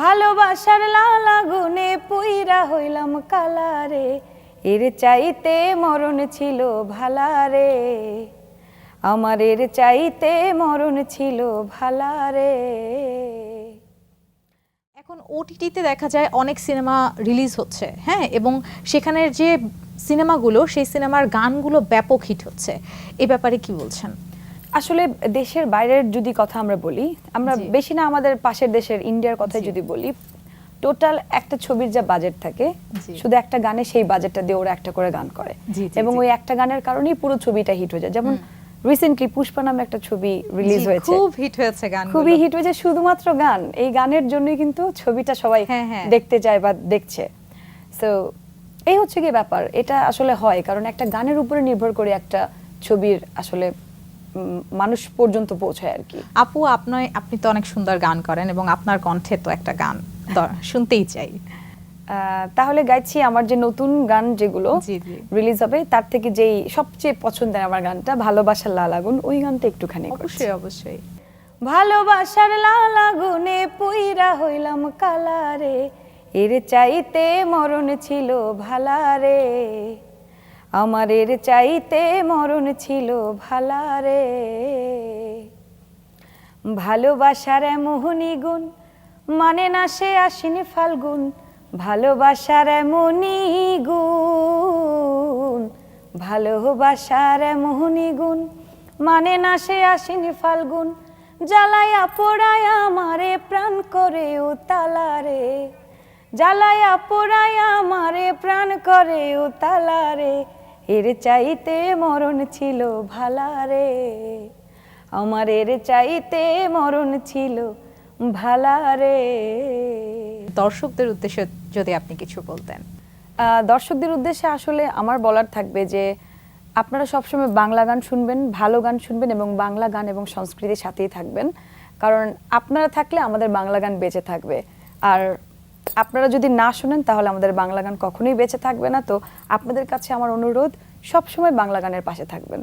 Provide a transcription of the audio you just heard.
ভালোবাসার লাল আগুনে পুইরা হইলাম কালারে। এর চাইতে মরণ ছিল ভালারে। আমার এর চাইতে মরণ ছিল ভালারে। এখন ওটিটিতে দেখা যায় অনেক সিনেমা রিলিজ হচ্ছে হ্যাঁ? এবং সেখানের যে সিনেমাগুলো, সেই সিনেমার গানগুলো ব্যাপক হিট হচ্ছে। এ ব্যাপারে কি বলছেন? আসলে দেশের বাইরের যদি কথা আমরা বলি আমরা বেশি না আমাদের পাশের দেশের ইন্ডিয়ার কথাই যদি বলি টোটাল একটা ছবির যা বাজেট থাকে শুধু একটা গানে সেই বাজেটটা দিয়ে ওরা একটা করে গান করে। এবং ওই একটা গানের কারণেই পুরো ছবিটা হিট হয়ে যায়। যেমন রিসেন্টলি পুষ্পা নামে একটা ছবি রিলিজ হয়েছে। খুব হিট হয়েছে গান খুবই হিট হয়েছে শুধুমাত্র গান। এই গানের জন্যই কিন্তু ছবিটা সবাই হ্যাঁ, হ্যাঁ। দেখতে যায় বা দেখছে। সো এই হচ্ছে কি ব্যাপার। এটা আসলে হয়। কারণ একটা গানের উপরে নির্ভর করে একটা ছবির আসলে মানুষ পর্যন্ত পৌঁছায় আর কি। আপু আপনি আপনি তো অনেক সুন্দর গান করেন এবং আপনার কণ্ঠে তো একটা গান শুনতেই চাই। তাহলে গাইছি আমার যে নতুন গান যেগুলো। রিলিজ হবে তার থেকে যেই সবচেয়ে পছন্দের আমার গানটা ভালোবাসার লাল আগুন ওই গানটা একটুখানি অবশ্যই অবশ্যই। ভালোবাসার লাল আগুনে পুইরা হইলাম কালারে এর চাইতে মরণ ছিল ভালারে। আমার এর চাইতে মরণ ছিল ভালারে ভালোবাসার এমনই গুণ মানে না সে আসেনি ফাল্গুন। ভালোবাসার এমনই গুণ, ভালোবাসার এমনই গুণ মানে না সে আসেনি ফাল্গুন। জ্বালায়া পোড়ায়া আমারে প্রাণ করে উতালারে জ্বালায়া পোড়ায়া আমারে প্রাণ করে উতালারে এর চাইতে মরণ ছিল ভালারে আমার এর চাইতে মরণ ছিল ভালারে দর্শকদের উদ্দেশ্যে যদি আপনি কিছু বলতেন। দর্শকদের উদ্দেশ্যে আসলে আমার বলার থাকবে যে আপনারা সবসময় বাংলা গান শুনবেন ভালো গান শুনবেন এবং বাংলা গান এবং সংস্কৃতির সাথেই থাকবেন। কারণ আপনারা থাকলে আমাদের বাংলা গান বেঁচে থাকবে। আর আপনারা যদি না শোনেন, তাহলে আমাদের বাংলা গান কখনোই বেঁচে থাকবে না। তো আপনাদের কাছে আমার অনুরোধ, সবসময় বাংলা গানের পাশে থাকবেন।